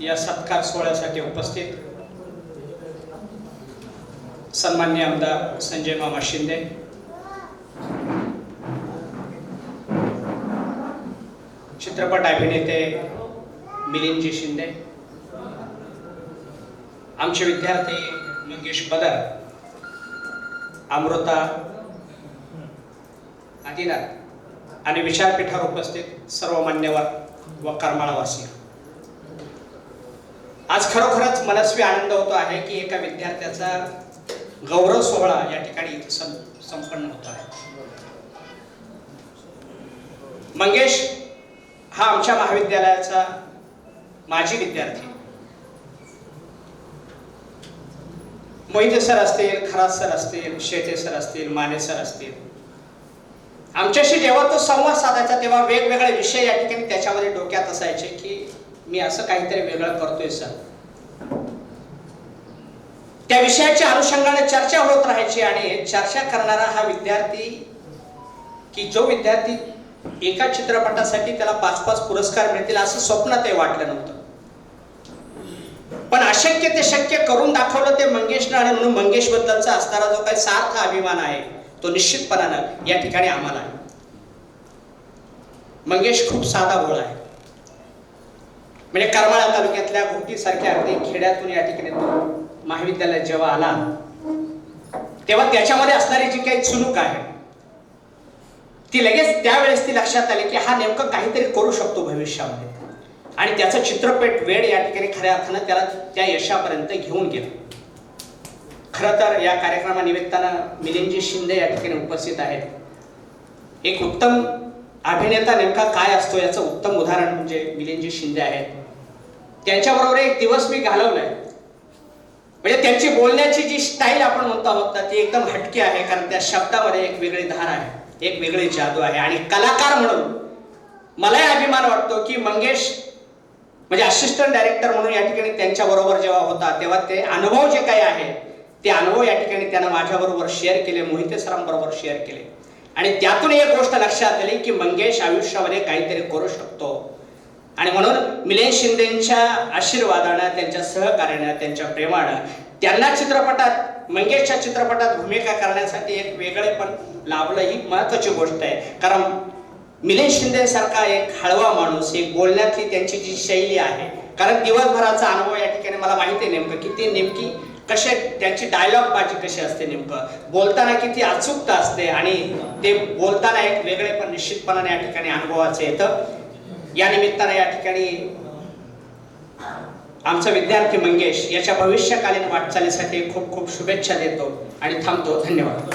या सत्कार सोहळ्यासाठी उपस्थित सन्मान्य आमदार संजय मामा शिंदे चित्रपट अभिनेते मिलिंदजी शिंदे आमचे विद्यार्थी मंगेश बदर अमृता आदिनाथ आणि विचारपीठावर उपस्थित सर्व मान्यवर व करमाळावासी. आज खरोखरच मनस्वी आनंद होतो आहे की एका विद्यार्थ्याचा गौरव सोहळा या ठिकाणी संपन्न होतो आहे. मंगेश हा आमच्या महाविद्यालयाचा माजी विद्यार्थी. मोहिते सर असतील खरात सर असतील शेटे सर असतील माने सर असतील. आमच्याशी जेव्हा तो संवाद साधायचा तेव्हा वेगवेगळे विषय या ठिकाणी त्याच्यामध्ये डोक्यात असायचे की मी असं काहीतरी वेगळं करतोय सर. त्या विषयाच्या अनुषंगाने चर्चा होत राहायची आणि चर्चा करणारा हा विद्यार्थी की जो विद्यार्थी एका चित्रपटासाठी त्याला पाच पाच पुरस्कार मिळतील असं स्वप्न ते वाटलं नव्हतं. पण अशक्य ते शक्य करून दाखवलं ते मंगेशनं आणि म्हणून मंगेश बद्दलचा असणारा जो काही सार्थ अभिमान आहे तो निश्चितपणानं या ठिकाणी आम्हाला आहे. मंगेश खूप साधा भोळा आहे. म्हणजे करमाळा तालुक्यातल्या घोटीसारख्या अगदी खेड्यातून या ठिकाणी तो महाविद्यालयात जेव्हा आला तेव्हा त्याच्यामध्ये असणारी जी काही चुनूक आहे ती लगेच त्यावेळेस ती लक्षात आली की हा नेमकं काहीतरी करू शकतो भविष्यामध्ये. आणि त्याचं चित्रपट वेळ या ठिकाणी खऱ्या अर्थानं त्याला त्या यशापर्यंत घेऊन गेलं. खरं तर या कार्यक्रमानिमित्तानं मिलिंदजी शिंदे या ठिकाणी उपस्थित आहेत. एक उत्तम अभिनेता नेमका काय असतो याचं उत्तम उदाहरण म्हणजे मिलिंदजी शिंदे आहेत. त्यांच्याबरोबर एक दिवस मी घालवलाय. म्हणजे त्यांची बोलण्याची जी स्टाईल आपण म्हणतो आहोत ना ती एकदम हटकी आहे कारण त्या शब्दामध्ये एक वेगळी धार आहे एक वेगळी जादू आहे. आणि कलाकार म्हणून मलाही अभिमान वाटतो की मंगेश म्हणजे असिस्टंट डायरेक्टर म्हणून या ठिकाणी त्यांच्याबरोबर जेव्हा होता तेव्हा ते अनुभव जे काही आहे ते अनुभव या ठिकाणी त्यानं माझ्याबरोबर शेअर केले मोहिते सरांबरोबर शेअर केले. आणि त्यातून एक गोष्ट लक्षात आली की मंगेश आयुष्यामध्ये काहीतरी करू शकतो. आणि म्हणून मिलिंद शिंदेच्या आशीर्वादानं त्यांच्या सहकार्यानं त्यांच्या प्रेमानं त्यांना चित्रपटात मंगेशच्या चित्रपटात भूमिका करण्यासाठी एक वेगळेपण लाभलं ही महत्वाची गोष्ट आहे. कारण मिलिंद शिंदे सारखा एक हळवा माणूस एक बोलण्यातली त्यांची जी शैली आहे कारण दिवसभराचा अनुभव या ठिकाणी मला माहिती आहे नेमकं की ते नेमकी कसे त्यांची डायलॉग बाजी कशी असते नेमकं. बोलताना किती अचूकता असते आणि ते बोलताना एक वेगळेपण निश्चितपणाने या ठिकाणी अनुभवाचं येतं. या निमित्तानं या ठिकाणी आमचा विद्यार्थी मंगेश याच्या भविष्यकालीन वाटचालीसाठी खूप खूप शुभेच्छा देतो आणि थांबतो. धन्यवाद.